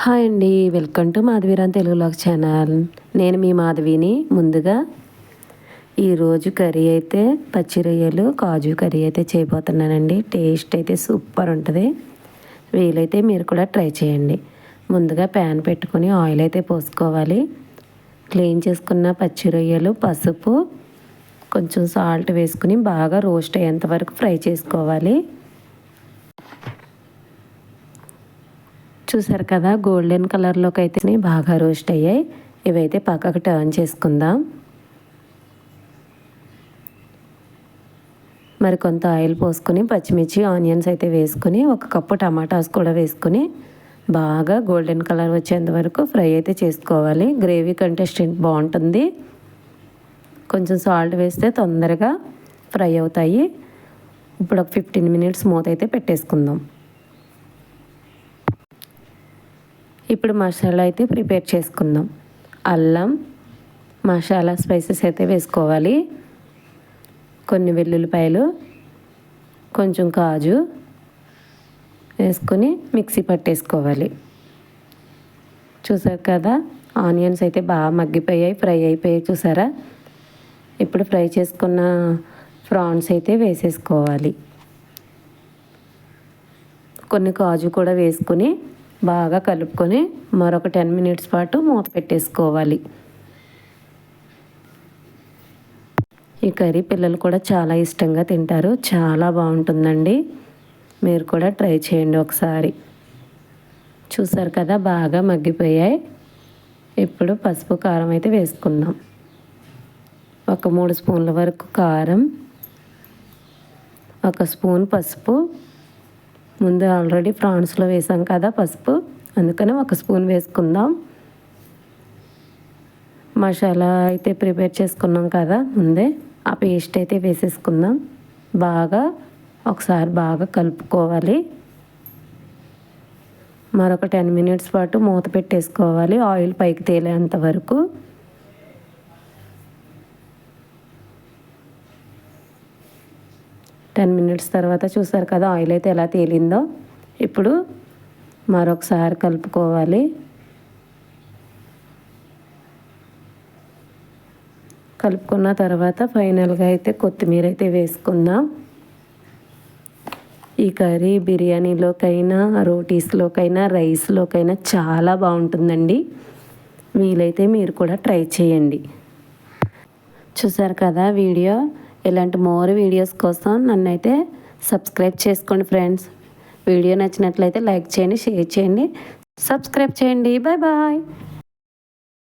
Hi అండి welcome to మాధవీరాన్ తెలుగులో channel. నేను మీ మాధవిని. ముందుగా ఈరోజు కర్రీ అయితే పచ్చి రొయ్యలు కాజు కర్రీ అయితే చేయబోతున్నానండి. టేస్ట్ అయితే సూపర్ ఉంటుంది. వీలైతే మీరు కూడా ట్రై చేయండి. ముందుగా ప్యాన్ పెట్టుకొని ఆయిల్ అయితే పోసుకోవాలి. క్లీన్ చేసుకున్న పచ్చి రొయ్యలు పసుపు కొంచెం సాల్ట్ వేసుకుని బాగా రోస్ట్ అయ్యేంత వరకు ఫ్రై చేసుకోవాలి. చూసారు కదా గోల్డెన్ కలర్లోకి అయితే బాగా రోస్ట్ అయ్యాయి. ఇవైతే పక్కకు టర్న్ చేసుకుందాం. మరి కొంత ఆయిల్ పోసుకొని పచ్చిమిర్చి ఆనియన్స్ అయితే వేసుకుని ఒక కప్పు టమాటాస్ కూడా వేసుకుని బాగా గోల్డెన్ కలర్ వచ్చేంత వరకు ఫ్రై అయితే చేసుకోవాలి. గ్రేవీ కంటెస్టెంట్ బాగుంటుంది. కొంచెం సాల్ట్ వేస్తే తొందరగా ఫ్రై అవుతాయి. ఇప్పుడు ఒక ఫిఫ్టీన్ మినిట్స్ మూత అయితే పెట్టేసుకుందాం. ఇప్పుడు మసాలా అయితే ప్రిపేర్ చేసుకుందాం. అల్లం మసాలా స్పైసెస్ అయితే వేసుకోవాలి. కొన్ని వెల్లుల్లిపాయలు కొంచెం కాజు వేసుకొని మిక్సీ పట్టేసుకోవాలి. చూసారు కదా ఆనియన్స్ అయితే బాగా మగ్గిపోయాయి ఫ్రై అయిపోయాయి చూసారా? ఇప్పుడు ఫ్రై చేసుకున్న ఫ్రాన్స్ అయితే వేసేసుకోవాలి. కొన్ని కాజు కూడా వేసుకుని బాగా కలుపుకొని మరొక టెన్ మినిట్స్ పాటు మూత పెట్టేసుకోవాలి. ఈ కర్రీ పిల్లలు కూడా చాలా ఇష్టంగా తింటారు. చాలా బాగుంటుందండి. మీరు కూడా ట్రై చేయండి ఒకసారి. చూసారు కదా బాగా మగ్గిపోయాయి. ఇప్పుడు పసుపు కారం అయితే వేసుకుందాం. ఒక మూడు స్పూన్ల వరకు కారం ఒక స్పూన్ పసుపు ముందు ఆల్రెడీ ఫ్రాన్స్లో వేసాం కదా పసుపు. అందుకని ఒక స్పూన్ వేసుకుందాం. మసాలా అయితే ప్రిపేర్ చేసుకున్నాం కదా ముందే. ఆ పేస్ట్ అయితే వేసేసుకుందాం. బాగా ఒకసారి బాగా కలుపుకోవాలి. మరొక టెన్ మినిట్స్ పాటు మూత పెట్టేసుకోవాలి. ఆయిల్ పైకి తేలేంత వరకు. టెన్ మినిట్స్ తర్వాత చూసారు కదా ఆయిల్ అయితే ఎలా తేలిందో. ఇప్పుడు మరొకసారి కలుపుకోవాలి. కలుపుకున్న తర్వాత ఫైనల్గా అయితే కొత్తిమీర అయితే వేసుకుందాం. ఈ కర్రీ బిర్యానీలోకైనా రోటీస్లోకైనా రైస్లోకైనా చాలా బాగుంటుందండి. వీలైతే మీరు కూడా ట్రై చేయండి. చూసారు కదా వీడియో? ఇలాంటి మోర్ వీడియోస్ కోసం నన్ను అయితే సబ్స్క్రైబ్ చేసుకోండి ఫ్రెండ్స్ వీడియో నచ్చినట్లయితే లైక్ చేయండి షేర్ చేయండి. సబ్స్క్రైబ్ చేయండి. Bye bye